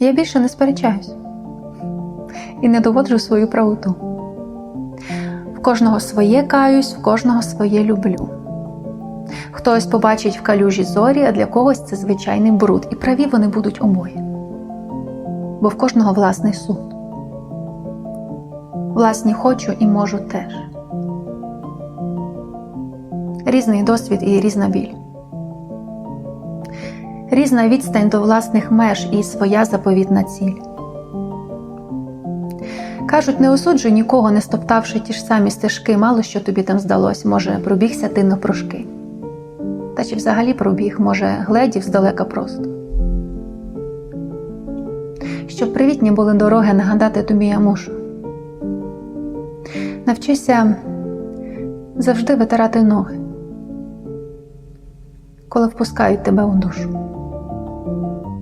Я більше не сперечаюсь і не доводжу свою правоту. В кожного своє каюсь, в кожного своє люблю. Хтось побачить в калюжі зорі, а для когось це звичайний бруд, і праві вони будуть обоє. Бо в кожного власний суд. Власні хочу і можу теж. Різний досвід і різна біль. Різна відстань до власних меж і своя заповітна ціль. Кажуть, не осуджуй нікого, не стоптавши ті ж самі стежки, мало що тобі там здалось, може, пробігся ти на прошки. Та чи взагалі пробіг, може, гледів здалека просто. Щоб привітні були дороги, нагадати тобі я мушу. Навчися завжди витирати ноги, коли впускають тебе у душу. Thank you.